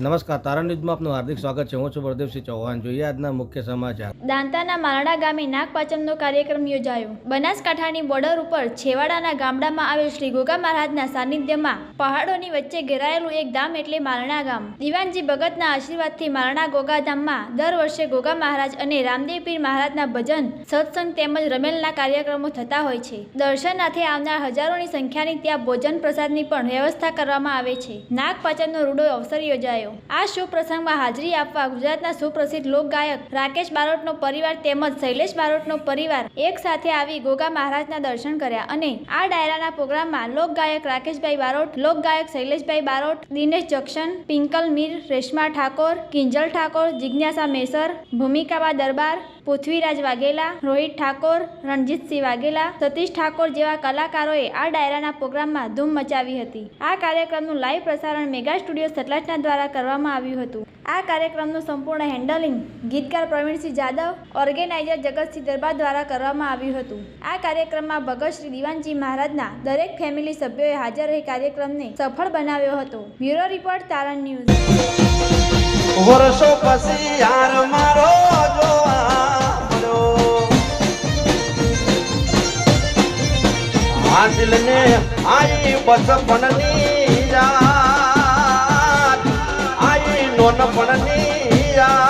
નમસ્કાર, તારા ન્યૂઝમાં આપનું હાર્દિક સ્વાગત છે. હું છું પ્રદીપસિંહ ચૌહાણ. જોઈએ આજના મુખ્ય સમાચાર. દાંતાના મારણા ગામે નાગપાચમનો કાર્યક્રમ યોજાયો. બનાસકાંઠાની બોર્ડર ઉપર છેવાડાના ગામડામાં આવેલ શ્રી ગોગા મહારાજના સાનિધ્યમાં પહાડોની વચ્ચે ઘેરાયેલું એક ધામ એટલે મારણા ગામ. દિવાનજી ભગતના આશીર્વાદથી મારણા ગોગા ધામમાં દર વર્ષે ગોગા મહારાજ અને રામદેવ પીર મહારાજના ભજન, સત્સંગ તેમજ રમેલના કાર્યક્રમો થતા હોય છે. દર્શનાર્થે આવનાર હજારોની સંખ્યાની ત્યાં ભોજન પ્રસાદની પણ વ્યવસ્થા કરવામાં આવે છે. નાગપાચમનો રૂડો અવસર યોજાયો. આ શુભ પ્રસંગમાં હાજરી આપવા ગુજરાતના સુપ્રસિદ્ધ લોકગાયક રાકેશ બારોટનો પરિવાર તેમજ શૈલેષ બારોટનો પરિવાર એક સાથે આવી ગોગા મહારાજના દર્શન કર્યા અને આ ડાયરાના પ્રોગ્રામમાં લોકગાયક રાકેશભાઈ બારોટ, લોકગાયક શૈલેષભાઈ બારોટ, દિનેશ જક્ષન પિંકલ મીર, રેશમા ઠાકોર, કિંજલ ઠાકોર, જિજ્ઞાસા મેસર, ભૂમિકાબા દરબાર પૃથ્વીરાજ વાઘેલા, રોહિત ઠાકોર, રણજીતસિંહ વાઘેલા, સતીશ ઠાકોર જેવા કલાકારોએ આ ડાયરાના પ્રોગ્રામમાં ધૂમ મચાવી હતી. આ કાર્યક્રમનું લાઈવ પ્રસારણ મેગા સ્ટુડિયો સતલાટના દ્વારા કરવામાં આવ્યું હતું. આ કાર્યક્રમનું સંપૂર્ણ હેન્ડલિંગ ગીતકાર પ્રવીણસિંહ જાદવ, ઓર્ગેનાઇઝર જગતસિંહ દરબાર દ્વારા કરવામાં આવ્યું હતું. આ કાર્યક્રમમાં ભગત શ્રી દિવાનજી મહારાજના દરેક ફેમિલી સભ્યોએ હાજર રહી કાર્યક્રમને સફળ બનાવ્યો હતો. Bureau report Taran news. વર્ષો પછી યાર મારો. આ દિલને આઈ બચપણની યાદ આઈ નોનપણની યાદ